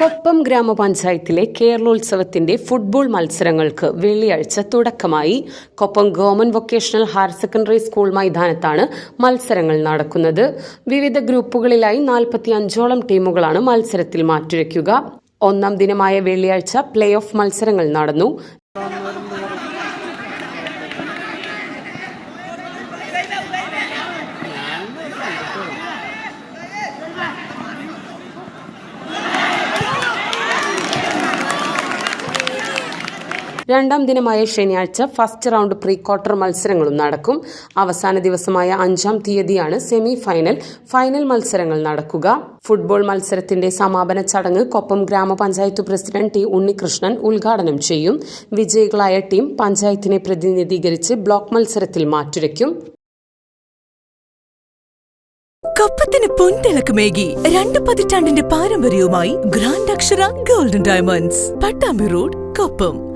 കൊപ്പം ഗ്രാമപഞ്ചായത്തിലെ കേരളോത്സവത്തിന്റെ ഫുട്ബോൾ മത്സരങ്ങൾക്ക് വെള്ളിയാഴ്ച തുടക്കമായി. Koppam government vocational higher secondary school മൈതാനത്താണ് മത്സരങ്ങൾ നടക്കുന്നത്. വിവിധ ഗ്രൂപ്പുകളിലായി നാൽപ്പത്തി അഞ്ചോളം ടീമുകളാണ് മത്സരത്തിൽ മാറ്റുരയ്ക്കുക. ഒന്നാം ദിനമായ വെള്ളിയാഴ്ച പ്ലേ ഓഫ് മത്സരങ്ങൾ നടന്നു. രണ്ടാം ദിനമായ ശനിയാഴ്ച ഫസ്റ്റ് റൗണ്ട് പ്രീ ക്വാർട്ടർ മത്സരങ്ങളും നടക്കും. അവസാന ദിവസമായ അഞ്ചാം തീയതിയാണ് സെമി ഫൈനൽ. ഫൈനൽ മത്സരങ്ങൾ നടക്കുക. ഫുട്ബോൾ മത്സരത്തിന്റെ സമാപന ചടങ്ങ് കൊപ്പം ഗ്രാമപഞ്ചായത്ത് പ്രസിഡന്റ് ടി ഉണ്ണികൃഷ്ണൻ ഉദ്ഘാടനം ചെയ്യും. വിജയികളായ ടീം പഞ്ചായത്തിനെ പ്രതിനിധീകരിച്ച് ബ്ലോക്ക് മത്സരത്തിൽ മാറ്റുരയ്ക്കും. കപ്പത്തിന് പൊൻതിളക്കമേകി രണ്ട് പതിറ്റാണ്ടിന്റെ പാരമ്പര്യവുമായി grand Akshara golden diamonds. Pattambi road Koppam.